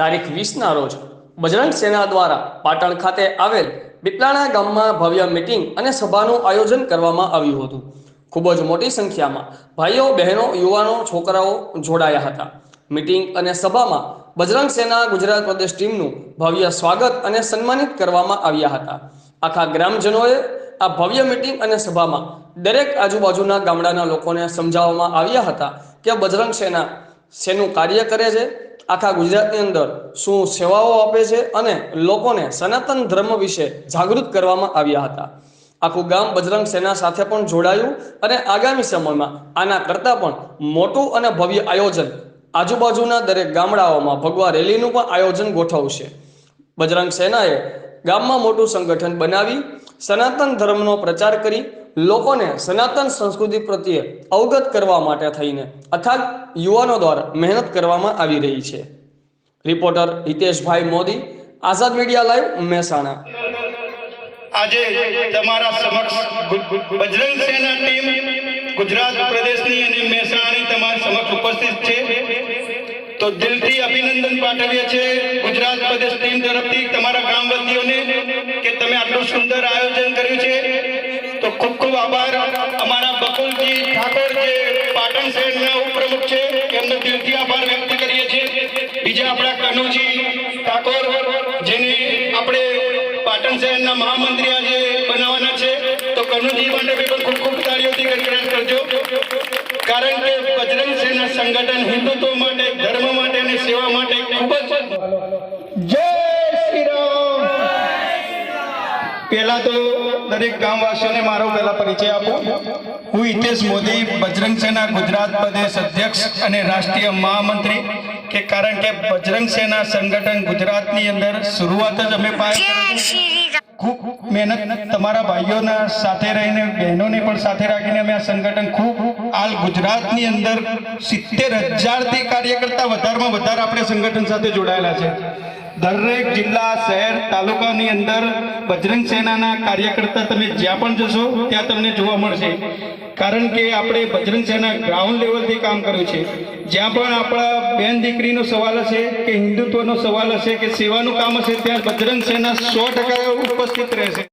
તારીખ વીસના રોજ બજરંગ સેના દ્વારા પાટણ ખાતે આવેલ બિપલાણા ગામમાં ભવ્ય મિટિંગ અને સભાનું આયોજન કરવામાં આવ્યું હતું. ખૂબ જ મોટી સંખ્યામાં ભાઈઓ, બહેનો, યુવાનો, છોકરાઓ જોડાયા હતા. મિટિંગ અને સભામાં બજરંગ સેના ગુજરાત પ્રદેશ ટીમનું ભવ્ય સ્વાગત અને સન્માનિત કરવામાં આવ્યા હતા. આખા ગ્રામજનોએ આ ભવ્ય મિટિંગ અને સભામાં દરેક આજુબાજુના ગામડાના લોકોને સમજાવવામાં આવ્યા હતા કે બજરંગ સેના શેનું કાર્ય કરે છે આખા ગુજરાતની અંદર શું સેવાઓ આપે છે અને લોકોને સનાતન ધર્મ વિશે જાગૃત કરવામાં આવ્યા હતા. આખું ગામ બજરંગ સેના સાથે પણ જોડાયું અને આગામી સમયમાં આના કરતાં પણ મોટું અને ભવ્ય આયોજન આજુબાજુના દરેક ગામડાઓમાં ભગવા રેલીનું પણ આયોજન ગોઠવશે. બજરંગ સેનાએ ગામમાં મોટું સંગઠન બનાવી સનાતન ધર્મનો પ્રચાર કરી લોકોને સનાતન સંસ્કૃતિ પ્રત્યે અવગત કરવા માટે થઈને અથાગ યુવાનો દ્વારા મહેનત કરવામાં આવી રહી છે. Reporter Hiteshbhai Modi, Azad media live Mehsana. આજે તમારા સમક્ષ બજરંગ સેના ટીમ ગુજરાત પ્રદેશની અને મહેસાણાની તમારા સમક્ષ ઉપસ્થિત છે. તો દિલથી અભિનંદન પાઠવીએ છીએ ગુજરાત પ્રદેશ ટીમ તરફથી તમારા ગામવાસીઓને કે તમે આટલું સુંદર આયોજન કર્યું છે. તો ખૂબ ખૂબ આભાર. અમારા બકુલજી ઠાકોર જે પાટણ શહેરના ઉપપ્રમુખ છે. એમનો દિલથી આભાર વ્યક્ત કરીએ છીએ. બીજા આપણા કનુજી ઠાકોર જેને આપણે પાટણ શહેરના મહામંત્રી આજે બનાવવાના છે. તો કનુજી માટે પણ ખૂબ ખૂબ તાળીઓથી ગણગણાટ કરજો. કારણ કે બજરંગ સેના સંગઠન હિન્દુત્વ માટે ધર્મ માટે અને સેવા માટે ખૂબ જ જય શ્રી રામ. પહેલા તો દરેક ગામવાસીઓને મારો પહેલા પરિચય આપો. હું હિતેશ મોદી બજરંગ સેના ગુજરાત પ્રદેશ અધ્યક્ષ અને રાષ્ટ્રીય મહામંત્રી. કે કારણ કે બજરંગ સેના સંગઠન ગુજરાતની અંદર શરૂઆત જ અમે પાય ખૂબ મહેનત તમારા ભાઈઓના સાથે રહીને બહેનોને પણ સાથે રાખીને અમે આ સંગઠન ખૂબ હાલ ગુજરાતની અંદર સિત્તેર હજારથી કાર્યકર્તા વધારમાં વધારે આપણે સંગઠન સાથે જોડાયેલા છે. દરેક જિલ્લા, શહેર, તાલુકાની અંદર બજરંગ સેનાના કાર્યકર્તા તમે જ્યાં પણ જશો, ત્યાં તમને જોવા મળશે. કારણ કે આપણે બજરંગ સેના ગ્રાઉન્ડ લેવલથી કામ કર્યું છે. જ્યાં પણ આપણા બેન દીકરીનો સવાલ હશે કે હિન્દુત્વનો સવાલ હશે કે સેવાનું કામ હશે, ત્યાં બજરંગ સેના સો ટકા ઉપસ્થિત રહેશે.